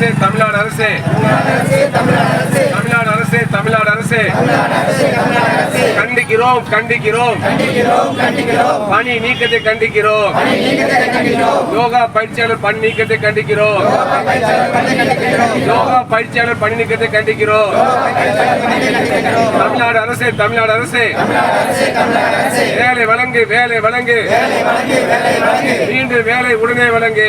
அரசே தமிழ்நாடு அரசே. தமிழ்நாடு அரசே தமிழ்நாடு அரசே. கண்டிக்கிறோம் கண்டிக்கிறோம். பணி நீக்கத்தை கண்டிக்கிறோம். யோகா பயிற்சியாளர் பணி நீக்கத்தை கண்டிக்கிறோம். யோகா பயிற்சியாளர் பணி நீக்கத்தை கண்டிக்கிறோம். தமிழ்நாடு அரசே தமிழ்நாடு அரசே. வேலை வழங்கு வேலை வழங்கு. மீண்டும் வேலை உடனே வழங்கு.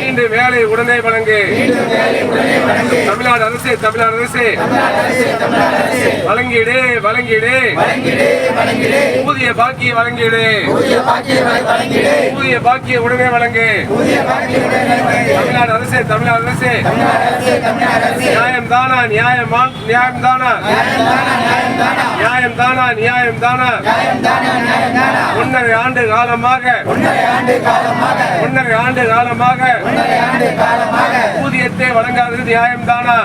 மீண்டும் வேலை உடனே வழங்கு. தமிழ்நாடு அரசே தமிழ்நாடு அரசே. வழங்கிடு. வழங்கிடு. ஊதிய பாக்கிய வழங்கிடு. ஊதிய பாக்கிய உடனே வழங்கு. தமிழ்நாடு அரசே தமிழ்நாடு அரசே. நியாயம் தானா நியாயமா நியாயம் தானா? நியாயம் தானா நியாயம் தானா? ஒன்றரை ஆண்டு காலமாக. ஒன்றரை ஆண்டு காலமாக. ஊதியத்தை வழங்காதது நியாயம் தானா?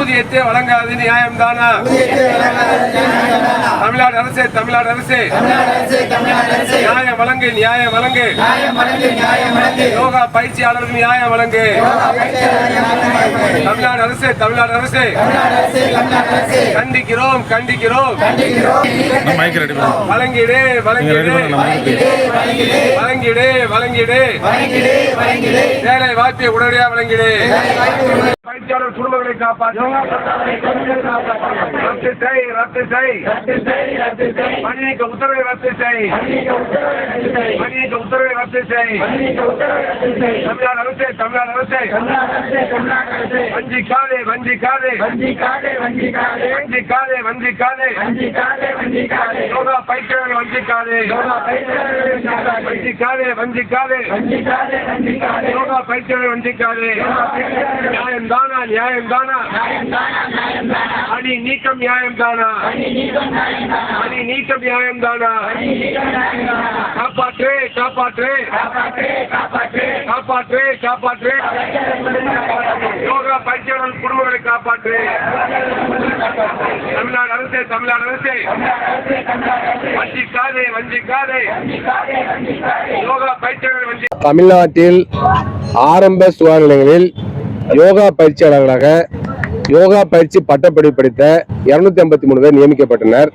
ஊதியத்தை வழங்காதது நியாயம் தானா? தமிழ்நாடு அரசே தமிழ்நாடு அரசே. நியாயம் வழங்கு நியாயம் வழங்கு. யோகா பயிற்சியாளருக்கு நியாயம் வழங்கு. தமிழ்நாடு அரசே தமிழ்நாடு அரசே. கண்டிக்கிறோம் கண்டிக்கிறோம். வழங்கிடு வழங்கிடு. வழங்கிடு வழங்கிடு. வேலை வாய்ப்பை உடனடியாக வழங்கிடு. பயிற்சியாளர் குடும்பங்களை காப்பாற்று ரத்து செய் ரத்து செய். பணி நீக்க உத்தரவை ரத்து செய். பணி நீக்க உத்தரவை ரத்து செய். தமிழ்நாடு அரசே தமிழ்நாடு அரசே. வஞ்சிக்காதே வஞ்சிக்காதே. வஞ்சிக்காதே வஞ்சிக்காதே. யோகா பயிற்சியாளர் வஞ்சிக்காதே. வஞ்சிக்காதே. யோகா பயிற்சியாளர் வஞ்சிக்காதே. நியாயம் தானா நியாயம் தானா அணி நீக்கம் நியாயம் தானா அணி நீக்கம் நியாயம் தானா காப்பாற்று காப்பாற்று காப்பாற்று காப்பாற்று யோகா பயிற்சியாளர் குடும்பங்களை காப்பாற்று தமிழ்நாடு அரசே தமிழ்நாடு அரசே வஞ்சிக்காதே வஞ்சிக்காதே யோகா பயிற்சியாளர் வஞ்சி தமிழ்நாட்டில் ஆரம்ப சுகாதார நிலையங்களில் யோகா பயிற்சியாளர்களாக யோகா பயிற்சி பட்டப்படி படித்த இருநூத்தி ஐம்பத்தி மூணு பேர் நியமிக்கப்பட்டனர்.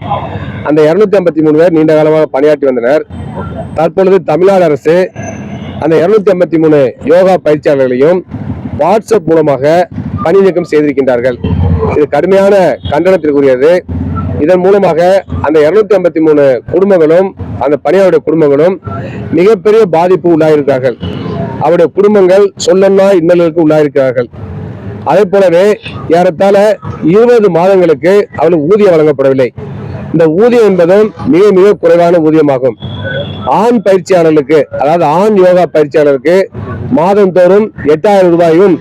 அந்த இருநூத்தி ஐம்பத்தி மூணு பேர் நீண்ட காலமாக பணியாற்றி வந்தனர். தற்பொழுது தமிழ்நாடு அரசு அந்த இருநூத்தி ஐம்பத்தி மூணு யோகா பயிற்சியாளர்களையும் வாட்ஸ்அப் மூலமாக பணி நீக்கம் செய்திருக்கின்றார்கள். இது கடுமையான கண்டனத்திற்குரியது. இதன் மூலமாக அந்த இருநூத்தி ஐம்பத்தி மூணு குடும்பங்களும் அந்த பணியாளருடைய குடும்பங்களும் மிகப்பெரிய பாதிப்பு உள்ளாயிருக்கிறார்கள். அவருடைய குடும்பங்கள் சொல்லன்னா இன்னலுக்கு உள்ளாயிருக்கிறார்கள். அதே போலவே ஏறத்தாழ இருபது மாதங்களுக்கு அவளுக்கு ஊதியம் வழங்கப்படவில்லை. இந்த ஊதியம் என்பதும் மிக மிக குறைவான ஊதியமாகும். ஆண் பயிற்சியாளர்களுக்கு அதாவது ஆண் யோகா பயிற்சியாளருக்கு மாதந்தோறும் எட்டாயிரம் ரூபாயும்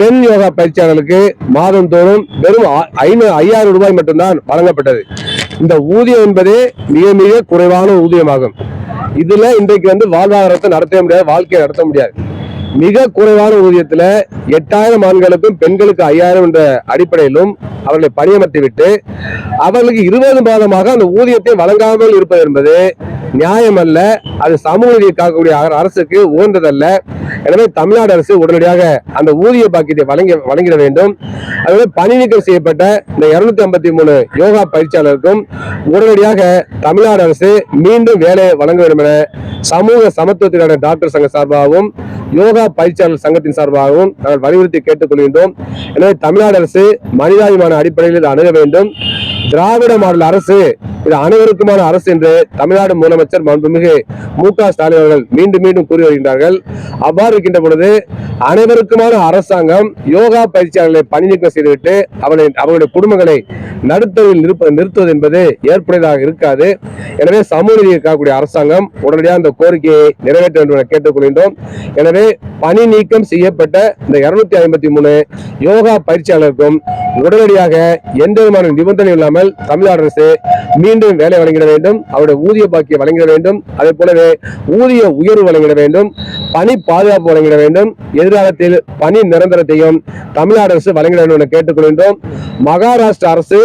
பெண் யோகா பயிற்சியாளர்களுக்கு மாதந்தோறும் வெறும் ஐநூறு ஐயாயிரம் ரூபாய் மட்டும்தான் வழங்கப்பட்டது. இந்த ஊதியம் என்பதே மிக மிக குறைவான ஊதியமாகும். இதுல இன்றைக்கு வந்து வாழ்வாதாரத்தை நடத்த முடியாது வாழ்க்கையை நடத்த முடியாது. மிக குறைவான ஊதியத்துல எட்டாயிரம் ஆண்களுக்கும் பெண்களுக்கு ஐயாயிரம் என்ற அடிப்படையிலும் அவர்களை பணியமர்த்தி விட்டு அவர்களுக்கு இருபது மாதமாக அந்த ஊதியத்தை வழங்காமல் இருப்பது என்பது நியாயமல்ல. அது சமூக நீதியை காக்கக்கூடிய அரசுக்கு உகந்ததல்ல. எனவே தமிழ்நாடு அரசு உடனடியாக அந்த ஊதிய பாக்கியத்தை வழங்கி வழங்கிட வேண்டும். அதுவே பணி நீக்கம் செய்யப்பட்ட இந்த இருநூத்தி ஐம்பத்தி மூணு யோகா பயிற்சியாளருக்கும் உடனடியாக தமிழ்நாடு அரசு மீண்டும் வேலை வழங்க வேண்டும் என சமூக சமத்துவத்திற்கான டாக்டர் சங்க சார்பாகவும் யோகா பயிற்சியாளர் சங்கத்தின் சார்பாகவும் நாங்கள் வலியுறுத்தி கேட்டுக்கொள்கின்றோம். எனவே தமிழ்நாடு அரசு மனிதாபிமான அடிப்படையில் அணுக வேண்டும். திராவிட மாடல் அரசு இது அனைவருக்குமான அரசு என்று தமிழ்நாடு முதலமைச்சர் மாண்புமிகு மு க ஸ்டாலின் அவர்கள் மீண்டும் மீண்டும் கூறி வருகின்றார்கள். அவ்வாறு இருக்கின்ற பொழுது அனைவருக்குமான அரசாங்கம் யோகா பயிற்சியாளர்களை பணி நீக்கம் செய்துவிட்டு அவர்களை அவர்களுடைய குடும்பங்களை நடுத்தரில் நிறுப்ப நிறுத்துவது என்பது ஏற்புடையதாக இருக்காது. எனவே சமூக நீதியை அரசாங்கம் உடனடியாக அந்த கோரிக்கையை நிறைவேற்ற வேண்டும் என கேட்டுக்கொள்கின்றோம். எனவே பணி நீக்கம் செய்யப்பட்ட இந்த இருநூத்தி ஐம்பத்தி மூணு யோகா பயிற்சியாளருக்கும் உடனடியாக எந்த விதமான நிபந்தனை இல்லாமல் தமிழ்நாடு அரசு மீண்டும் வேலை வழங்கிட வேண்டும் அவருடைய ஊதிய பாக்கியை வழங்கிட வேண்டும் அதே போலவே ஊதிய உயர்வு வழங்கிட வேண்டும் பணி பாதுகாப்பு வழங்கிட வேண்டும் எதிர்காலத்தில் பணி நிரந்தரத்தையும் தமிழ்நாடு அரசு வழங்கிட வேண்டும் என கேட்டுக்கொள்கின்றோம். மகாராஷ்டிரா அரசு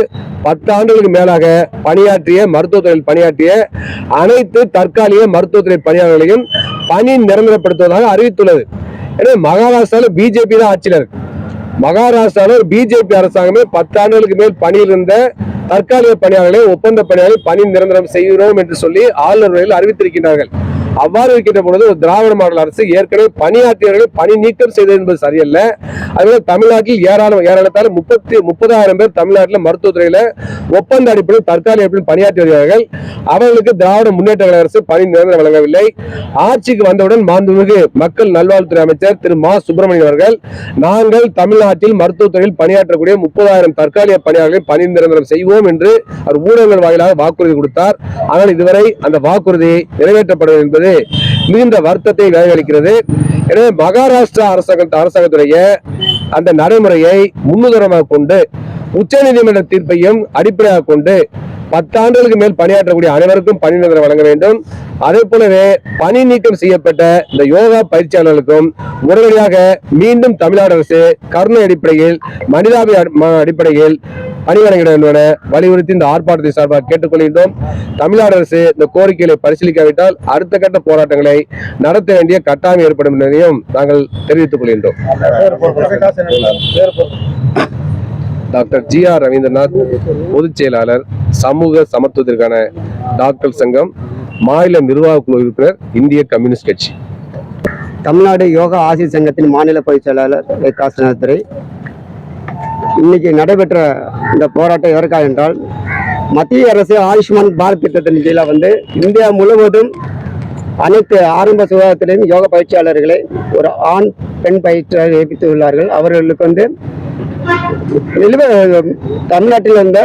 பத்து ஆண்டுகளுக்கு மேலாக பணியாற்றிய மருத்துவத்துறையில் பணியாற்றிய அனைத்து தற்காலிக மருத்துவத்துறை பணியாளர்களையும் பணி நிரந்தரப்படுத்துவதாக அறிவித்துள்ளது. எனவே மகாராஷ்டிராவில் பிஜேபி தான் ஆட்சியில் இருக்கு. மகாராஷ்டிராவில் பிஜேபி அரசாங்கமே பத்தாண்டுகளுக்கு மேல் பணியில் இருந்த தற்காலிக பணியாளர்களை ஒப்பந்த பணியாளர்களை பணி நிரந்தரம் செய்கிறோம் என்று சொல்லி ஆளுநர் அறிவித்திருக்கிறார்கள் அவ்வாறு இருக்கின்ற பொழுது ஒரு திராவிட மாடல் அரசு ஏற்கனவே பணியாற்றியவர்களை பணி நீக்கம் செய்தது என்பது சரியல்ல. அதுபோல தமிழ்நாட்டில் ஏராளம் ஏராளத்தால் முப்பத்தி முப்பதாயிரம் பேர் தமிழ்நாட்டில் மருத்துவத்துறையில் ஒப்பந்த அடிப்படையில் தற்காலிக அடிப்படையில் பணியாற்றி வருகிறார்கள். அவர்களுக்கு திராவிட முன்னேற்ற கழக அரசு பணி நிரந்தரம் வழங்கவில்லை. ஆட்சிக்கு வந்தவுடன் மாண்புமிகு மக்கள் நல்வாழ்வுத்துறை அமைச்சர் திரு மா. சுப்பிரமணியன் அவர்கள் நாங்கள் தமிழ்நாட்டில் மருத்துவத்துறையில் பணியாற்றக்கூடிய முப்பதாயிரம் தற்காலிக பணியாளர்களை பணி நிரந்தரம் செய்வோம் என்று அவர் ஊடகங்கள் வாயிலாக வாக்குறுதி கொடுத்தார். ஆனால் இதுவரை அந்த வாக்குறுதியை நிறைவேற்றப்படும் என்பது என்பது மிகுந்த வருத்தத்தை விளைவிக்கிறது. எனவே மகாராஷ்டிரா அரசாங்க அரசாங்கத்துடைய அந்த நடைமுறையை முன்னுதாரணமாக கொண்டு உச்சநீதிமன்ற தீர்ப்பையும் அடிப்படையாக கொண்டு பத்தாண்டுகளுக்கு மேல் பணியாற்றக்கூடிய அனைவருக்கும் பணி நிரந்தரம் வழங்க வேண்டும். அதே போலவே பணி நீக்கம் செய்யப்பட்ட இந்த யோகா பயிற்சியாளர்களுக்கும் உடனடியாக மீண்டும் தமிழ்நாடு அரசு கருணை அடிப்படையில் மனிதாபி அடிப்படையில் அணிவரங்கிட வலியுறுத்தி இந்த ஆர்ப்பாட்டத்தை சார்பாக கேட்டுக்கொள்கின்றோம். தமிழ்நாடு அரசு இந்த கோரிக்கைகளை பரிசீலிக்காவிட்டால் அடுத்த கட்ட போராட்டங்களை நடத்த வேண்டிய கட்டாயம் ஏற்படும் என்பதையும் நாங்கள் தெரிவித்துக் கொள்கின்றோம். டாக்டர் ஜி ஆர் ரவீந்திரநாத் பொதுச் செயலாளர் சமூக சமத்துவத்திற்கான டாக்டர் சங்கம் மாநில நிர்வாக குழு உறுப்பினர் இந்திய கம்யூனிஸ்ட் கட்சி. தமிழ்நாடு யோகா ஆசிரியர் சங்கத்தின் மாநில பொதுச் செயலாளர் வே காசிநாதத்துறை இன்னைக்கு நடைபெற்ற இந்த போராட்டம் எதற்காக என்றால் மத்திய அரசு ஆயுஷ்மான் பாரத் திட்டத்தின் கீழே வந்து இந்தியா முழுவதும் அனைத்து ஆரம்ப சுகாதாரத்திலையும் யோக பயிற்சியாளர்களை ஒரு ஆண் பெண் பயிற்சியாளர் உள்ளார்கள் அவர்களுக்கு வந்து நிலுவ தமிழ்நாட்டில் இருந்த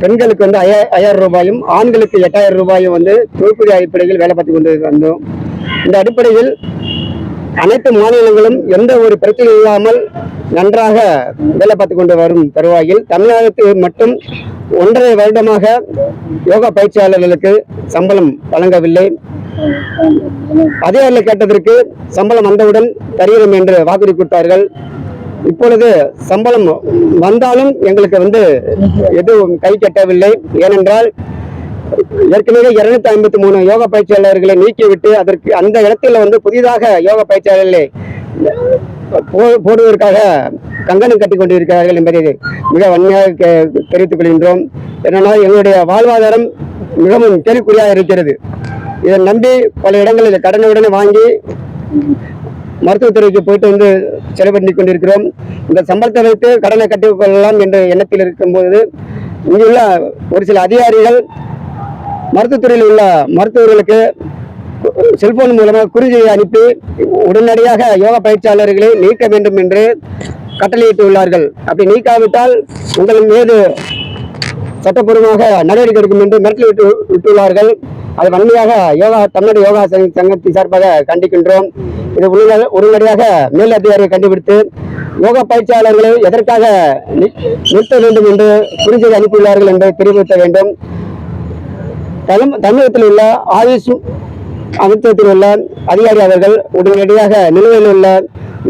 பெண்களுக்கு வந்து ஐயா ஐயாயிரம் ரூபாயும் ஆண்களுக்கு எட்டாயிரம் ரூபாயும் வந்து தொகுப்பூதிய அடிப்படையில் வேலை பார்த்து கொண்டு வந்தோம். இந்த அடிப்படையில் அனைத்து மாநிலங்களும் எந்த ஒரு பிரச்சனை இல்லாமல் நன்றாக வேலை பார்த்து கொண்டு வரும் தருவாயில் தமிழகத்தில் மட்டும் ஒன்றரை வருடமாக யோகா பயிற்சியாளர்களுக்கு சம்பளம் வழங்கவில்லை. அதிகாரிகள் கேட்டதற்கு சம்பளம் வந்தவுடன் தருகிறோம் என்று வாக்குறுதி கொடுத்தார்கள். இப்பொழுது சம்பளம் வந்தாலும் எங்களுக்கு வந்து எதுவும் கை கட்டவில்லை. ஏனென்றால் ஏற்கனவே இருநூத்தி ஐம்பத்தி மூணு யோகா பயிற்சியாளர்களை நீக்கிவிட்டு அதற்கு அந்த இடத்துல வந்து புதிதாக யோக பயிற்சியாளர்களை போடுவதற்காக கங்கணம் கட்டி கொண்டிருக்கிறார்கள் என்பதை மிக வன்மையாக தெரிவித்துக் கொள்கின்றோம். ஏனென்னா எங்களுடைய வாழ்வாதாரம் மிகவும் கேள்விக்குறியாக இருக்கிறது. இதை நம்பி பல இடங்களில் கடனுடனே வாங்கி மருத்துவத்துறைக்கு போயிட்டு வந்து செலவு பண்ணி கொண்டிருக்கிறோம். இந்த சம்பளத்தை வைத்து கடனை கட்டிக்கொள்ளலாம் என்ற எண்ணத்தில் இருக்கும்போது இங்குள்ள ஒரு சில அதிகாரிகள் மருத்துவத்துறையில் உள்ள மருத்துவர்களுக்கு செல்போன் மூலமாக குறுஞ்செய்தி அனுப்பி உடனடியாக யோகா பயிற்சியாளர்களை நீக்க வேண்டும் என்று கட்டளையிட்டு உள்ளார்கள் அப்படி நீக்காவிட்டால் உங்கள் மீது சட்டப்பூர்வமாக நடவடிக்கை எடுக்கும் என்று மிரட்டல் விட்டு விட்டுள்ளார்கள். அது வன்மையாக யோகா தமிழ்நாடு யோகா சங்க- சங்கத்தின் சார்பாக கண்டிக்கின்றோம். இது உடனடியாக- மேல் அதிகாரியை கண்டுபிடித்து யோகா பயிற்சியாளர்களை எதற்காக நிறுத்த வேண்டும் என்று குறுஞ்செய்தி அனுப்பியுள்ளார்கள் என்பதை தெரிவிக்க வேண்டும். தமிழகத்தில் உள்ள ஆயுஷ் அமைச்சகத்தில் உள்ள அதிகாரி அவர்கள் உடனடியாக நிலுவையில் உள்ள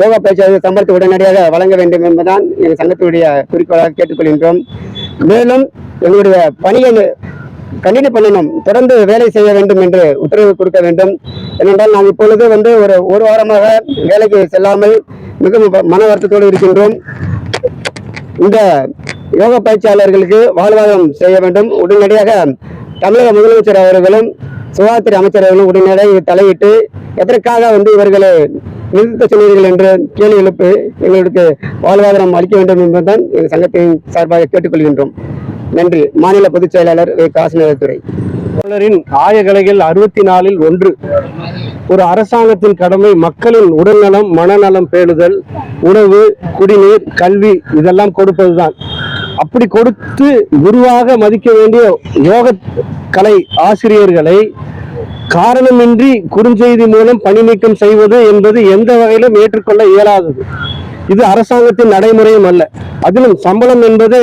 யோகா பயிற்சியாளர்கள் சம்பளத்தை உடனடியாக வழங்க வேண்டும் என்பதுதான் எங்கள் சங்கத்தினுடைய குறிக்கோளாக கேட்டுக்கொள்கின்றோம். மேலும் எங்களுடைய பணியை கண்டினியூ பண்ணணும் தொடர்ந்து வேலை செய்ய வேண்டும் என்று உத்தரவு கொடுக்க வேண்டும். ஏனென்றால் நாம் இப்பொழுது வந்து ஒரு ஒரு வாரமாக வேலைக்கு செல்லாமல் மிகவும் மன வருத்தத்தோடு இருக்கின்றோம். இந்த யோகா பயிற்சியாளர்களுக்கு வாழ்வாதாரம் செய்ய வேண்டும். உடனடியாக தமிழக முதலமைச்சர் அவர்களும் சுகாதாரத்துறை அமைச்சர் அவர்களும் உடனடியாக தலையிட்டு எதற்காக வந்து இவர்களை நிறுத்த சொன்னீர்கள் என்று கேள்வி எழுப்பி எங்களுக்கு வாழ்வாதாரம் அளிக்க வேண்டும் என்பதுதான் எங்கள் சங்கத்தின் சார்பாக கேட்டுக்கொள்கின்றோம். நன்றி. மாநில பொதுச் செயலாளர் வே. காசிநாதத்துறை. ஆயகலைகள் அறுபத்தி நாலில் ஒன்று. ஒரு அரசாங்கத்தின் கடமை மக்களின் உடல்நலம் மனநலம் பேணுதல் உணவு குடிநீர் கல்வி இதெல்லாம் கொடுப்பதுதான். அப்படி கொடுத்து குருவாக மதிக்க வேண்டிய யோக கலை ஆசிரியர்களை காரணமின்றி குறுஞ்செய்தி மூலம் பணி நீக்கம் செய்வது என்பது எந்த வகையிலும் ஏற்றுக்கொள்ள இயலாதது. இது அரசாங்கத்தின் நடைமுறையும் அல்ல. அதிலும் சம்பளம் என்பது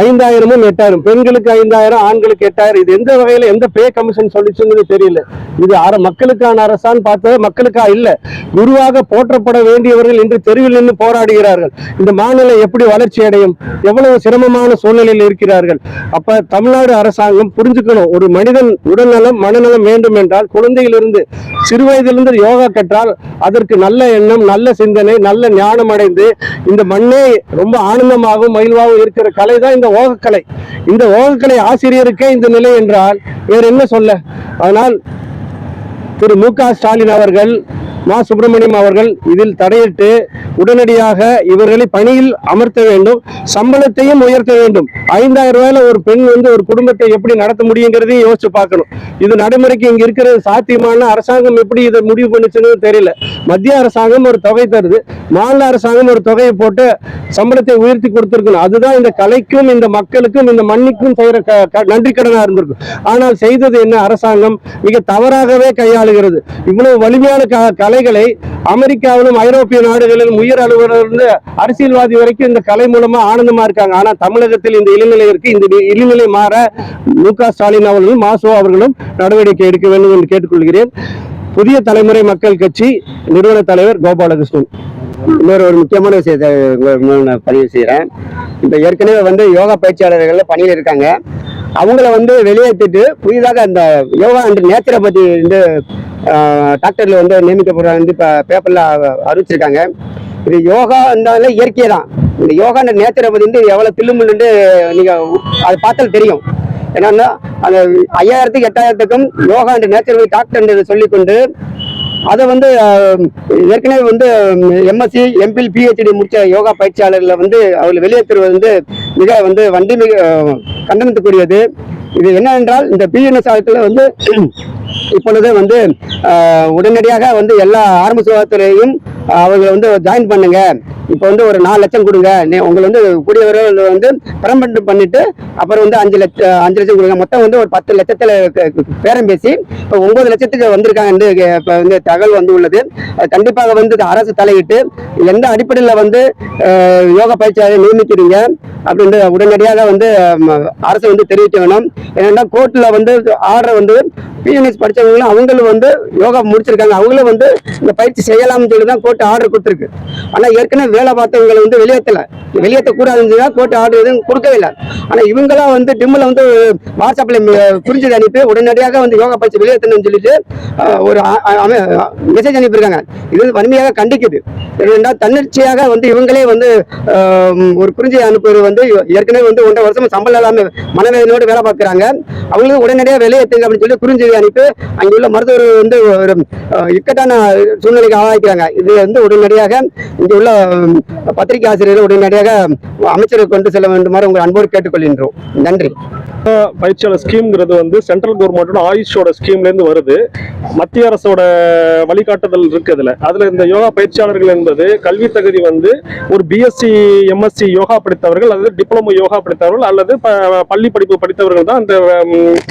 ஐந்தாயிரமும் எட்டாயிரம் பெண்களுக்கு ஐந்தாயிரம் ஆண்களுக்கு எட்டாயிரம். இது எந்த வகையில எந்த பே கமிஷன் சொல்லிச்சுன்னு தெரியல. இது அர மக்களுக்கான அரசான்னு பார்த்தது மக்களுக்கா இல்ல. குருவாக போற்றப்பட வேண்டியவர்கள் இன்று தெருவில் நின்று போராடுகிறார்கள். இந்த மாநிலம் எப்படி வளர்ச்சி அடையும்? எவ்வளவு சிரமமான சூழ்நிலையில் இருக்கிறார்கள்? அப்ப தமிழ்நாடு அரசாங்கம் புரிஞ்சுக்கணும். ஒரு மனிதன் உடல்நலம் மனநலம் வேண்டும் என்றால் குழந்தையிலிருந்து சிறு வயதிலிருந்து யோகா கற்றால் அதற்கு நல்ல எண்ணம் நல்ல சிந்தனை நல்ல ஞானம் அடைந்து இந்த மண்ணே ரொம்ப ஆனந்தமாகவும் மகிழ்வாகவும் இருக்கிற கலை தான் இந்த ஓகக்கலை. இந்த ஓகக்கலை ஆசிரியருக்கே இந்த நிலை என்றால் வேறு என்ன சொல்ல? அதனால் திரு மு க ஸ்டாலின் அவர்கள் மா சுப்பிரமணியம் அவர்கள் இதில் தடையிட்டு உடனடியாக இவர்களை பணியில் அமர்த்த வேண்டும் சம்பளத்தையும் உயர்த்த வேண்டும். ஐந்தாயிரம் ரூபாயில ஒரு பெண் வந்து ஒரு குடும்பத்தை எப்படி நடத்த முடியுங்கிறதையும் யோசிச்சு பார்க்கணும். இது நடைமுறைக்கு இங்க இருக்கிற சாத்தியமான அரசாங்கம் எப்படி இதை முடிவு பண்ணுச்சுன்னு தெரியல. மத்திய அரசாங்கம் ஒரு தொகை தருது மாநில அரசாங்கம் ஒரு தொகையை போட்டு சம்பளத்தை உயர்த்தி கொடுத்திருக்கணும். அதுதான் இந்த கலைக்கும் இந்த மக்களுக்கும் இந்த மண்ணுக்கும் செய்யற க- க- நன்றி கடனா இருந்திருக்கும். ஆனால் செய்தது என்ன அரசாங்கம்? மிக தவறாகவே கையாளுகிறது. இவ்வளவு வலிமையான கலை கலைகளை அமெரிக்காவிலும் ஐரோப்பிய நாடுகளிலும் உயர் அலுவலர்ந்து அரசியல்வாதி வரைக்கும் இந்த கலை மூலமா ஆனந்தமா இருக்காங்க. ஆனா தமிழகத்தில் இந்த இளநிலை இருக்கு இந்த இளநிலை மாற மு க ஸ்டாலின் அவர்களும் மாசோ அவர்களும் நடவடிக்கை எடுக்க வேண்டும் என்று கேட்டுக்கொள்கிறேன். புதிய தலைமுறை மக்கள் கட்சி நிறுவன தலைவர் கோபாலகிருஷ்ணன். இன்னொரு ஒரு முக்கியமான விஷயத்தை நான் பதிவு செய்கிறேன் இப்போ ஏற்கனவே வந்து யோகா பயிற்சியாளர்கள் பணியில் இருக்காங்க. அவங்கள வந்து வெளியேற்றிட்டு புதிதாக அந்த யோகா அண்ட் நேச்சரை பற்றி வந்து டாக்டரில் வந்து நியமிக்கப்படுற வந்து இப்போ பேப்பரில் அறிவிச்சிருக்காங்க. இது யோகா இருந்தாலே இயற்கை தான் இந்த யோகா நேச்சரை வந்து எவ்வளோ தில்லுமுள்ளுன்னு நீங்கள் அதை பார்த்தால் தெரியும். என்னன்னா அந்த ஐயாயிரத்துக்கு எட்டாயிரத்துக்கும் யோகா என்ற நேச்சர் டாக்டர் சொல்லிக்கொண்டு அதை வந்து ஏற்கனவே வந்து எம்எஸ்சி எம்பில் பிஹெச்டி முடிச்ச யோகா பயிற்சியாளர்களை வந்து அவர்கள் வெளியேற்றுவது வந்து மிக வந்து வண்டி மிக கண்டனத்துக்குரியது. இது என்னவென்றால் இந்த பிஎன்எஸ் ஆகத்தில் வந்து இப்பொழுது வந்து உடனடியாக வந்து எல்லா ஆரம்ப சுகாதாரத்துறையும் அவர்களை வந்து ஜாயின் பண்ணுங்க. இப்போ வந்து ஒரு நாலு லட்சம் கொடுங்க. நீ- உங்களை வந்து கூடியவர்கள் வந்து பெர்மனண்ட் பண்ணிட்டு அப்புறம் வந்து அஞ்சு லட்சம் அஞ்சு லட்சம் கொடுங்க. மொத்தம் வந்து ஒரு பத்து லட்சத்தில் பேரம் பேசி இப்போ ஒன்பது லட்சத்துக்கு வந்திருக்காங்க என்று இப்போ வந்து தகவல் வந்து உள்ளது. கண்டிப்பாக வந்து அரசு தலையிட்டு எந்த அடிப்படையில் வந்து யோக யோகா பயிற்சியாளரை நியமிக்கிறீங்க அப்படின்னு உடனடியாக வந்து அரசு வந்து தெரிவிக்க வேணும். ஏன்னா கோர்ட்டில் வந்து ஆர்டர் வந்து பிஎன்எஸ் படித்தவங்களும் அவங்களும் வந்து யோகா முடிச்சிருக்காங்க. அவங்களும் வந்து இந்த பயிற்சி செய்யலாம்னு சொல்லி தான் கோர்ட் ஆர்டர் கொடுத்துருக்கு. ஆனால் ஏற்கனவே வேலை பார்த்தவங்களை வந்து வெளியேற்றல. வெளியேற்றக்கூடாதுன்னு சொல்லி கோர்ட் ஆர்டர் எதுவும் கொடுக்கவே இல்லை. ஆனால் இவங்களாம் வந்து டிம்மில் வந்து வாட்ஸ்அப்பில் புரிஞ்சது அனுப்பி உடனடியாக வந்து யோகா பயிற்சி வெளியேற்றணும்னு சொல்லிட்டு ஒரு மெசேஜ் அனுப்பியிருக்காங்க. இது வந்து வன்மையாக கண்டிக்குது. ஏனென்றால் தன்னிச்சையாக வந்து இவங்களே வந்து ஒரு குறிஞ்சி அனுப்புவது வந்து ஏற்கனவே வந்து ஒன்றரை வருஷம் சம்பளம் இல்லாமல் மனவேதனையோடு வேலை பார்க்குறாங்க. அவங்களுக்கு உடனடியாக வெளியேற்றுங்க அப்படின்னு சொல்லி குறிஞ்சி அனுப்பி அங்கே உள்ள மருத்துவர் வந்து ஒரு இக்கட்டான சூழ்நிலைக்கு ஆளாக்கிறாங்க. இது வந்து உடனடியாக இங்கே உள்ள பத்திரிகை ஆசிரியர்கள் உடனடியாக அமைச்சருக்கு கொண்டு செல்ல வேண்டுமாறு உங்கள் அன்போடு கேட்டுக்கொள்கின்றோம். நன்றி. பயிற்சியாளர் ஸ்கீம்ங்கிறது வந்து சென்ட்ரல் கவர்மெண்டோட ஆயுஷோட ஸ்கீம்லேருந்து வருது. மத்திய அரசோட வழிகாட்டுதல் இருக்கு அதில் அதில் இந்த யோகா பயிற்சியாளர்கள் என்பது கல்வி தகுதி வந்து ஒரு பிஎஸ்சி எம்எஸ்சி யோகா படித்தவர்கள் அல்லது டிப்ளமோ யோகா படித்தவர்கள் அல்லது ப- பள்ளி படிப்பு படித்தவர்கள் தான் அந்த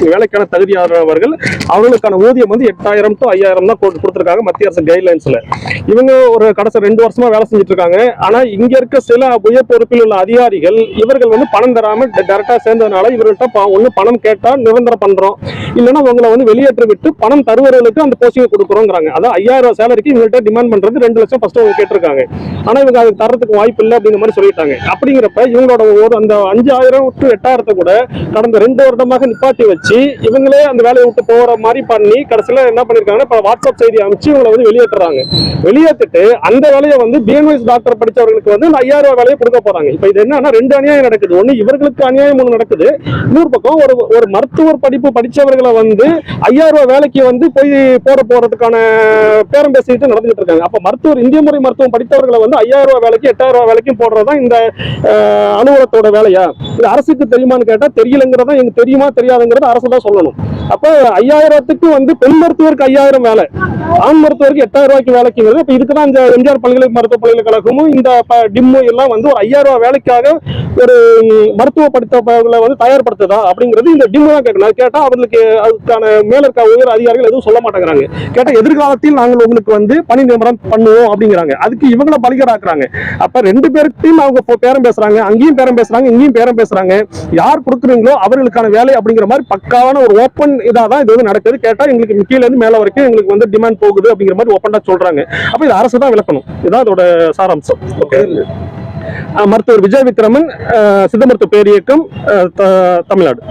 வேலைக்கான தகுதியானவர்கள். அவர்களுக்கான ஊதியம் வந்து எட்டாயிரம் டு ஐயாயிரம் தான் கொடுத்துருக்காங்க மத்திய அரசு கைட்லைன்ஸில் இவங்க ஒரு கடைசி ரெண்டு வருஷமா வேலை செஞ்சுட்டு இருக்காங்க ஆனா இங்க இருக்க சில உயர் பொறுப்பில் உள்ள அதிகாரிகள் இவர்கள் வந்து பணம் தராம டைரக்டா சேர்ந்ததுனால இவர்கள்ட்ட ஒண்ணு பணம் கேட்டா நிரந்தரம் பண்றோம். இல்லைன்னா உங்களை வந்து வெளியேற்ற விட்டு பணம் தருவர்களுக்கு அந்த போஸ்டிங் கொடுக்குறோங்கிறாங்க. அதாவது ஐயாயிரம் சேலரிக்கு இவங்கள்ட்ட டிமாண்ட் பண்றது ரெண்டு லட்சம் ஃபர்ஸ்ட் அவங்க கேட்டிருக்காங்க. ஆனா இவங்க அதுக்கு தரத்துக்கு வாய்ப்பு இல்லை அப்படிங்கிற மாதிரி சொல்லிட்டாங்க. அப்படிங்கிறப்ப இவங்களோட ஒரு அந்த அஞ்சாயிரம் டு எட்டாயிரத்தை கூட கடந்த ரெண்டு வருடமாக நிப்பாட்டி வச்சு இவங்களே அந்த வேலையை விட்டு போற மாதிரி பண்ணி கடைசியில என்ன பண்ணிருக்காங்கன்னா இப்ப வாட்ஸ்அப் செய்தி அமைச்சு இவங்களை வந்து வெளியேற்றுறாங்க. வெளியேற்றிட்டு அந்த வேலையை வந்து பிஎன்எஸ் டாக்டர் படிச்சவர்களுக்கு வந்து ஐயாயிரம் ரூபாய் வேலையை கொடுக்க போறாங்க. இப்ப இது என்னன்னா ரெண்டு அநியாயம் நடக்குது. ஒண்ணு இவர்களுக்கு அநியாயம் ஒண்ணு நடக்குது. இன்னொரு பக்கம் ஒரு ஒரு மருத்துவர் படிப்பு படிச்சவர்களை வந்து ஐயாயிரம் ரூபாய் வேலைக்கு வந்து போய் போட போறதுக்கான பேரம் பேசிட்டு நடந்துட்டு இருக்காங்க. அப்ப மருத்துவர் இந்திய முறை மருத்துவம் படித்தவர்களை வந்து ஐயாயிரம் ரூபாய் வேலைக்கு எட்டாயிரம் ரூபாய் வேலைக்கும் போடுறதுதான் இந்த அலுவலகத்தோட வேலையா? இது அரசுக்கு தெரியுமான்னு கேட்டா தெரியலங்கிறதா எங்களுக்கு தெரியுமா தெரியாதுங்கிறத அரசு தான் சொல்லணும். அப்ப ஐயாயிரத்துக்கு வந்து பெண் மருத்துவருக்கு ஐயாயிரம் வேலை ஆண் மருத்துவருக்கு எட்டாயிரம் ரூபாய்க்கு வேலைக்குங்கிறது இப்போ இதுக்கு தான் இந்த எம்ஜிஆர் பல்கலை மருத்துவ பல்கலைக்கழகமும் இந்த டிம்மு எல்லாம் வந்து ஒரு ஐயாயிரம் ரூபாய் வேலைக்காக ஒரு ம், மருத்துவ வந்து தயார்படுத்துதா அப்படிங்கிறது இந்த டிம்மு தான் கேட்கணும். அது அவர்களுக்கு அவங்களுக்கு அதுக்கான மேல இருக்க உயர் அதிகாரிகள் எதுவும் சொல்ல மாட்டேங்கிறாங்க. கேட்டால் எதிர்காலத்தில் நாங்கள் உங்களுக்கு வந்து பணி நியமனம் பண்ணுவோம் அப்படிங்கிறாங்க. அதுக்கு இவங்கள பலிகராக்குறாங்க அப்போ ரெண்டு பேர்கிட்டையும் அவங்க பேரம் பேசுறாங்க. அங்கேயும் பேரம் பேசுறாங்க. இங்கேயும் பேரம் பேசுறாங்க. யார் கொடுக்குறீங்களோ அவர்களுக்கான வேலை அப்படிங்கிற மாதிரி பக்காவான ஒரு ஓப்பன் இதாக தான் இது வந்து நடக்குது. கேட்டால் எங்களுக்கு கீழே இருந்து வரைக்கும் எங்களுக்கு வந்து டிமாண்ட் போகுது அப்படிங்கிற மாதிரி ஓப்பனாக சொல்றாங்க. அப்போ இது அரசு தான் விளக்கணும். இதுதான் அதோட சாராம்சம். மருத்துவர் விஜய் விக்ரமன் சித்த மருத்துவ பேரியக்கம் தமிழ்நாடு.